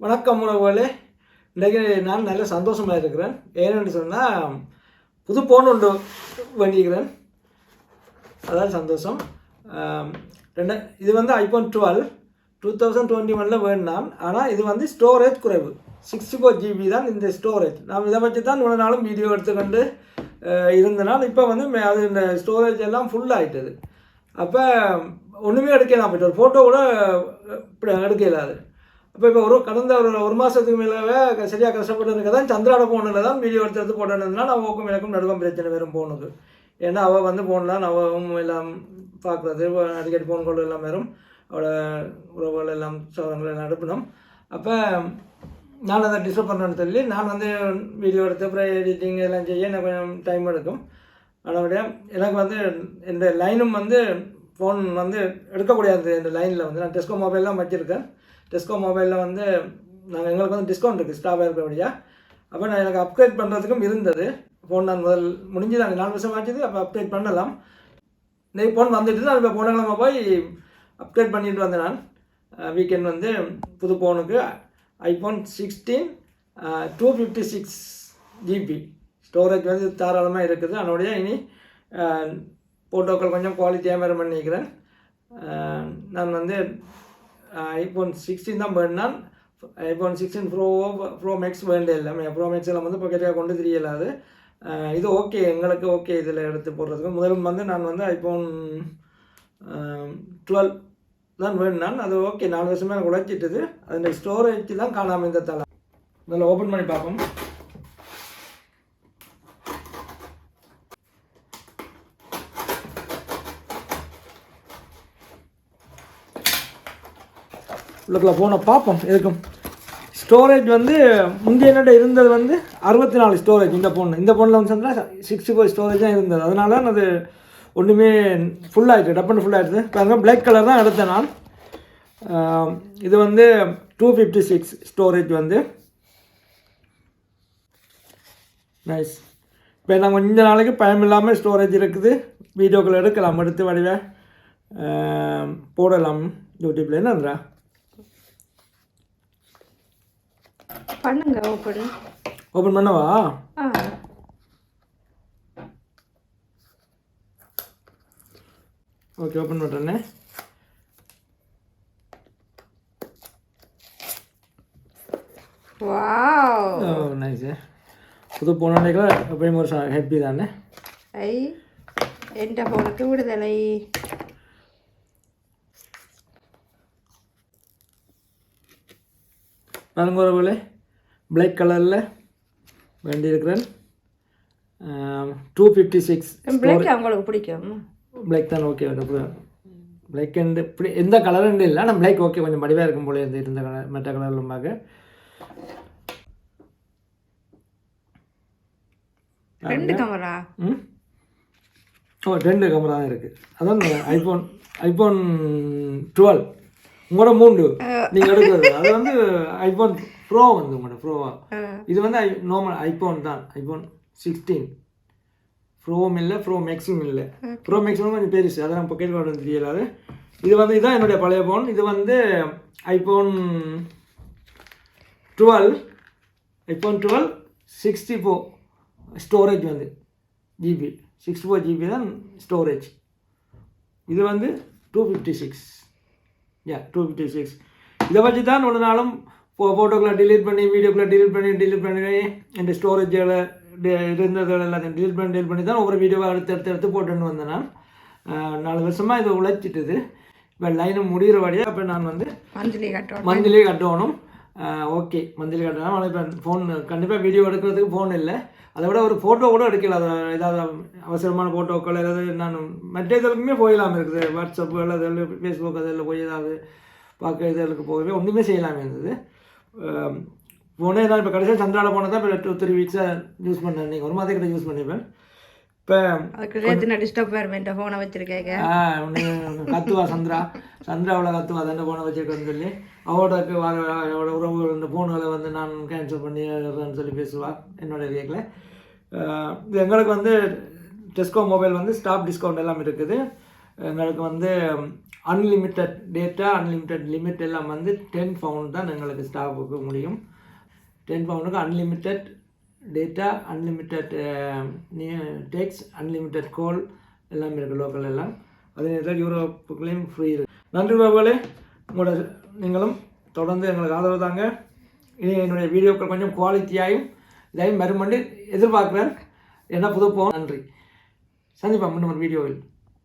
வணக்கம் உறவுகளே. இன்றைக்கு நான் நல்ல சந்தோஷமாக இருக்கிறேன். ஏன்னு சொன்னால் புது போன் ஒன்று வேண்டியிருக்கிறேன் அதான் சந்தோஷம். ரெண்டு இது வந்து iPhone twelve two thousand twenty ஒனில் வேணாம் ஆனால் இது வந்து ஸ்டோரேஜ் குறைவு. சிக்ஸ்டி ஃபோர் ஜிபி தான் இந்த ஸ்டோரேஜ் நாம் இதை வச்சு தான் இவ்வளோ நாளும் வீடியோ எடுத்துக்கொண்டு இருந்தனால் இப்போ வந்து மே- அது இந்த ஸ்டோரேஜ் எல்லாம் ஃபுல் ஆகிட்டது அப்போ ஒன்றுமே எடுக்கலாம் போயிட்டு ஒரு ஃபோட்டோ கூட எடுக்கலாது அப்போ இப்போ ஒரு கடந்த ஒரு ஒரு மாதத்துக்கு மேலே சரியாக கஷ்டப்பட்டு தான் சந்திராட ஃபோனில் தான் வீடியோ எடுத்து எடுத்து போட்டேன்னா நான் ஓக்கும் எனக்கும் நடுவம் பிரச்சனை வரும் போனது ஏன்னா அவள் வந்து ஃபோன்லாம் அவவும் எல்லாம் பார்க்குறது அடிக்கடி ஃபோன் கால் எல்லாம் வரும். அவளோட உறவுகள் எல்லாம் சோதனைகள் எல்லாம் அனுப்பினோம் அப்போ நான் அதை டிஸ்டர்ப் பண்ணுறேன்னு சொல்லி நான் வந்து வீடியோ எடுத்து அப்புறம் எடிட்டிங் எல்லாம் செய்ய எனக்கு கொஞ்சம் டைம் எடுக்கும். அதனுடைய எனக்கு வந்து இந்த லைனும் வந்து ஃபோன் வந்து எடுக்கக்கூடாது இந்த லைனில் வந்து நான் டெஸ்கோ மொபைல்லாம் வச்சுருக்கேன். டெஸ்கோ மொபைலில் வந்து நாங்கள் எங்களுக்கு வந்து டிஸ்கவுண்ட் இருக்குது ஸ்டாஃபாக இருக்கிறபடியா. அப்போ நான் எனக்கு அப்கிரேட் பண்ணுறதுக்கும் இருந்தது. ஃபோன் நான் முதல் முடிஞ்சு நாங்கள் நாலு வருஷம் ஆச்சுது அப்போ அப்கிரேட் பண்ணலாம். இந்த ஃபோன் வந்துட்டு நான் இப்போ போன கிழமை போய் அப்கிரேட் பண்ணிட்டு வந்தேன் நான். வீக்கெண்ட் வந்து புது ஃபோனுக்கு iPhone sixteen two fifty six GB storage வந்து தாராளமாக இருக்குது. அதனுடைய இனி ஃபோட்டோக்கள் கொஞ்சம் குவாலிட்டியாக வேறு பண்ணிக்கிறேன். நான் வந்து ஐஃபோன் சிக்ஸ்டீன் தான் வேணான் iPhone sixteen pro pro max வேண்டே இல்லை ப்ரோ மேக்ஸ் எல்லாம் வந்து பக்கெட்டாக கொண்டு தெரியலாது இது ஓகே எங்களுக்கு ஓகே இதில் எடுத்து போடுறதுக்கு. முதலும் வந்து நான் வந்து ஐஃபோன் டுவெல் தான் வேணுனான் அது ஓகே நாலு வருஷமே எனக்கு உழைச்சிட்டுது. அந்த ஸ்டோரேஜ் தான் காணாமல் இந்த தலை முதல்ல ஓப்பன் பண்ணி பார்ப்போம். உள்ளக்குள்ளே போன பார்ப்போம் எதுக்கும். ஸ்டோரேஜ் வந்து முந்தைய என்னட்ட இருந்தது வந்து அறுபத்தி நாலு ஸ்டோரேஜ் இந்த ஃபோன் இந்த ஃபோனில் வந்து சொன்னால் சிக்ஸ்டி ஃபோர் ஸ்டோரேஜ் தான் இருந்தது. அதனால தான் அது ஒன்றுமே ஃபுல் டப்பன் ஃபுல்லாகிடுது ஃபுல் ஆகிடுது பாருங்க பிளாக் கலர் தான் எடுத்தேன் நான் இது வந்து டூ ஃபிஃப்டி சிக்ஸ் ஸ்டோரேஜ் வந்து. நைஸ் இப்போ நான் கொஞ்ச நாளைக்கு பயம் இல்லாமல் ஸ்டோரேஜ் இருக்குது. வீடியோக்கள் எடுக்கலாம் எடுத்து வடிவ. போடலாம். யூடியூப்பில் என்னன்றா பண்ணுங்க ஓப்பன் ஓப்பன் பண்ணவா? ஓகே ஓப்பன் ஓ நைஸ் புது போனோடனே எப்பயும் ஒரு ஹாப்பி தானே? ஐ பிளாக் கலரில் வேண்டியிருக்கிறேன். டூ ஃபிஃப்டி சிக்ஸ் பிளாக் உங்களுக்கு பிடிக்கும். பிளாக் தான் ஓகே பிளாக் அண்ட் இப்படி எந்த கலரும் இல்லை ஆனால் பிளாக் ஓகே கொஞ்சம் மடிவாக இருக்கும் போல இந்த இருந்த கலர் மற்ற கலரிலும் பார்க்க. ரெண்டு கேமரா ம்? ஓ ரெண்டு கேமரா தான் இருக்குது அதான் ஐஃபோன் ஐஃபோன் டுவெல் உங்களோட மூண்டு நீங்கள் எடுக்கிறது. அது வந்து ஐஃபோன் ப்ரோ வந்து உங்களோட ப்ரோவா இது வந்து ஐ நார்மல் ஐஃபோன் தான். ஐஃபோன் சிக்ஸ்டீன் ப்ரோவும் இல்லை ப்ரோ மேக்ஸும் இல்லை. ப்ரோ மேக்ஸும் கொஞ்சம் பெருசு அதை நம்ம பொக்கெட் கார்டு தெரியலாது இது வந்து இதுதான் என்னுடைய பழைய ஃபோன் இது வந்து iPhone twelve iPhone twelve sixty four storage வந்து. ஜிபி சிக்ஸ்டி ஃபோர் ஜிபி தான் ஸ்டோரேஜ் இது வந்து two fifty six yeah two fifty six இதை வச்சு தான் ஒரு நாளும் ஃபோட்டோக்களை டிலீட் பண்ணி வீடியோக்களை டிலீட் பண்ணி டிலீட் பண்ணி இந்த ஸ்டோரேஜில் இருந்ததுகள் எல்லாத்தையும் டிலீட் பண்ணி டிலீட் பண்ணி தான் ஒவ்வொரு வீடியோவை அடுத்து எடுத்து எடுத்து போட்டுன்னு வந்தேன் நான். நாலு வருஷமாக இதை உழைச்சிட்டுது. இப்போ லைனும் முடிகிற வழியாக இப்போ நான் வந்து மந்த்லி கட்டணும். மந்த்லி கட்டணும். ஓகே மந்த்லி கட்டணும். ஆனால் இப்போ ஃபோன் கண்டிப்பாக வீடியோ எடுக்கிறதுக்கு ஃபோன் இல்லை. அதை விட ஒரு ஃபோட்டோ கூட எடுக்கல அது ஏதாவது அவசரமான ஃபோட்டோக்கள் ஏதாவது நான் மற்ற இதழுக்குமே போயிடலாம். இருக்குது வாட்ஸ்அப்பு அல்லது ஃபேஸ்புக் அதில் போய் ஏதாவது பார்க்க இதழுக்கு போகவே ஒன்றுமே செய்யலாமே இருந்தது. ஃபோனே நான் இப்போ கடைசியாக சந்திராவில் போனால் தான் இப்போ டூ த்ரீ வீக்ஸாக யூஸ் பண்ணேன். நீங்கள் ஒரு மாதம் கிட்ட யூஸ் பண்ணிப்பேன். இப்போ ஃபோனை வச்சிருக்கேங்க கத்துவா சந்திரா. சந்திரா அவளை கத்துவா தண்டை போனை வச்சிருக்கேன்னு சொல்லி. அவளுக்கு வர அவளோட உறவுகள் இந்த ஃபோன்களை வந்து நான் கேன்சல் பண்ணி அதுன்னு சொல்லி பேசுவா என்னோட ஏரியாக்கில் இது எங்களுக்கு வந்து டெஸ்கோ மொபைல் வந்து ஸ்டாப் டிஸ்கவுண்ட் எல்லாம் இருக்குது. எங்களுக்கு வந்து அன்லிமிட்டட் டேட்டா அன்லிமிட்டெட் லிமிட் எல்லாம் வந்து டென் பவுண்ட் தான் எங்களுக்கு ஸ்டாஃபுக்கு முடியும். Ten பவுண்டுக்கு unlimited data unlimited texts unlimited call எல்லாமே இருக்குது லோக்கல் எல்லாம். அதே நேரத்தில் யூரோப்புக்குள்ளேயும் ஃப்ரீ இருக்குது நன்றி பாபாலே. உங்களோட நீங்களும் தொடர்ந்து எங்களுக்கு ஆதரவு தாங்க. இனி என்னுடைய வீடியோக்கள் கொஞ்சம் குவாலிட்டியாயும் இதையும் மறுமண்டு எதிர்பார்க்குறேன். என்ன புது போகும் நன்றி. சந்திப்பா இன்னும் ஒரு வீடியோவில்.